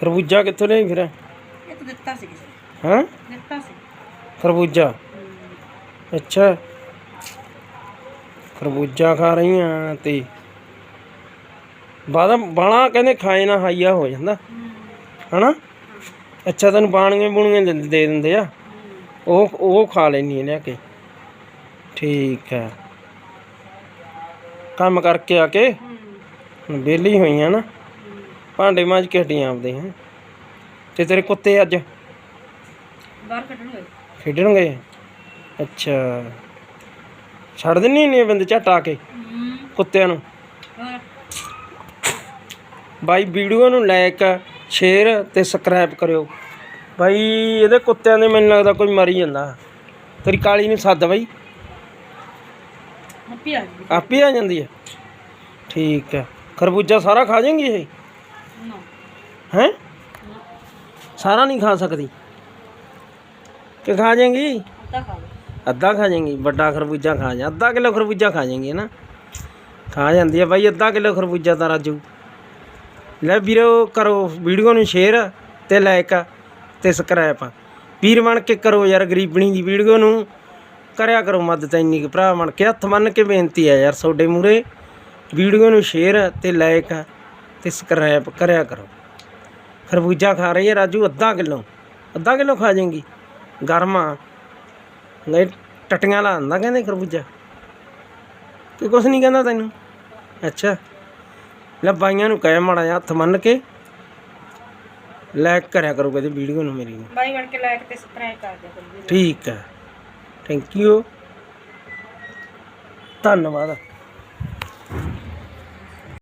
ਖਰਬੂਜਾ ਕਿੱਥੋਂ ਲਿਆਈ ਫਿਰ? ਇਹ ਤਾਂ ਦਿੱਤਾ ਸੀ ਕਿਸੇ ਨੇ। ਹਾਂ? ਦਿੱਤਾ ਸੀ। ਖਰਬੂਜਾ? ਅੱਛਾ। ਖਰਬੂਜਾ ਖਾ ਰਹੀਆਂ ਤੇ ਬਾਦਾਮ ਬਾਣਾ ਕਹਿੰਦੇ ਖਾਏ ਨਾ ਹਾਈਆ ਹੋ ਜਾਂਦਾ। ਹਨਾ? ਅੱਛਾ ਤੈਨੂੰ ਬਾਣੀਆਂ ਬੁਣੀਆਂ ਦੇ ਦੇ ਦਿੰਦੇ ਆ। ਉਹ ਉਹ ਖਾ ਲੈਣੀ ਲਿਆ ਕੇ। ਠੀਕ ਹੈ। ਕੰਮ ਕਰਕੇ ਆ ਕੇ ਹੁਣ ਵਿਹਲੀ ਹੋਈਆਂ ਨਾ। ਭਾਂਡੇ ਮਾਂਜ ਕੇ ਹਟੀਆਂ ਆਪਦੇ ਹੈ। ਤੇ ਤੇਰੇ ਕੁੱਤੇ ਅੱਜ? ਬਾਹਰ ਕੱਢਣ ਹੋਏ ਖੇਡਣਗੇ? ਅੱਛਾ। ਛੱਡ ਦਿੰਨੀ ਨਹੀਂ ਬੰਦੇ ਝੱਟ ਆ ਕੇ ਕੁੱਤਿਆਂ ਨੂੰ? ਬਾਈ ਵੀਡੀਓ ਨੂੰ ਲਾਇਕ ਸ਼ੇਅਰ ਤੇ ਸਬਸਕ੍ਰਾਈਬ ਕਰਿਓ। ਬਾਈ ਇਹਦੇ ਕੁੱਤਿਆਂ ਦੇ ਮੈਨੂੰ ਲੱਗਦਾ ਕੋਈ ਮਰੀ ਜਾਂਦਾ। ਤੇਰੀ ਕਾਲੀ ਨੂੰ ਸੱਦ ਬਾਈ। ਆਪੇ ਆ ਜਾਂਦੀ। ਹੈ ਠੀਕ ਹੈ ਖਰਬੂਜਾ ਸਾਰਾ ਖਾ ਜਾਏਗੀ ਇਹ? ਹੈ? ਸਾਰਾ ਨਹੀਂ ਖਾ ਸਕਦੀ। ਕਿ ਖਾ ਜਾਏਗੀ? ਅੱਧਾ ਖਾ ਜਾਏਗੀ ਵੱਡਾ ਖਰਬੂਜਾ ਖਾ ਜਾ ਅੱਧਾ ਕਿਲੋ ਖਰਬੂਜਾ ਖਾ ਜਾਏਗੀ ਨਾ? ਖਾ ਜਾਂਦੀ ਹੈ ਬਾਈ ਅੱਧਾ ਕਿਲੋ ਖਰਬੂਜਾ ਤਾਂ ਰਾਜੂ। ਲੈ ਵੀਰੋ ਕਰੋ ਵੀਡੀਓ ਨੂੰ ਸ਼ੇਅਰ ਤੇ ਲਾਇਕ ਤੇ ਸਬਸਕ੍ਰਾਈਬ ਵੀਰ ਬਣ ਕੇ ਕਰੋ ਯਾਰ ਗਰੀਬਣੀ ਦੀ ਵੀਡੀਓ ਨੂੰ। ਕਰਿਆ ਕਰੋ ਮਦਦ ਇੰਨੀ ਕੁ ਭਰਾ ਬਣ ਕੇ। ਹੱਥ ਮੰਨ ਕੇ ਬੇਨਤੀ ਹੈ ਯਾਰ ਤੁਹਾਡੇ ਮੂਰੇ ਵੀਡੀਓ ਨੂੰ ਸ਼ੇਅਰ ਤੇ ਲਾਇਕ ਤੇ ਸਬਸਕ੍ਰਾਈਬ ਕਰਿਆ ਕਰੋ। ਖਰਬੂਜਾ ਖਾ ਰਹੀ ਹੈ ਰਾਜੂ ਅੱਧਾ ਕਿਲੋ। ਅੱਧਾ ਕਿਲੋ ਖਾ ਜਾਏਗੀ। ਗਰਮਾ ਨਹੀਂ ਟਟੀਆਂ ਲਾਉਂਦਾ ਕਹਿੰਦੇ ਖਰਬੂਜਾ। ਕਿ ਕੁਛ ਨਹੀਂ ਕਹਿੰਦਾ ਤੈਨੂੰ। ਅੱਛਾ। ਲੈ ਬਾਈਆਂ ਨੂੰ ਕਹਿ ਮਾੜਾ ਜਿਹਾ ਹੱਥ ਮੰਨ ਕੇ। ਲਾਇਕ ਕਰਿਆ ਕਰੋ ਕਦੇ ਵੀਡੀਓ ਨੂੰ ਮੇਰੀ। ਨੂੰ ਬਾਈ ਬਣ ਕੇ ਲਾਇਕ ਤੇ ਸਬਸਕ੍ਰਾਈਬ ਕਰ ਦਿਆ ਕਰੋ ਠੀਕ ਹੈ। ਥੈਂਕ ਯੂ ਧੰਨਵਾਦ।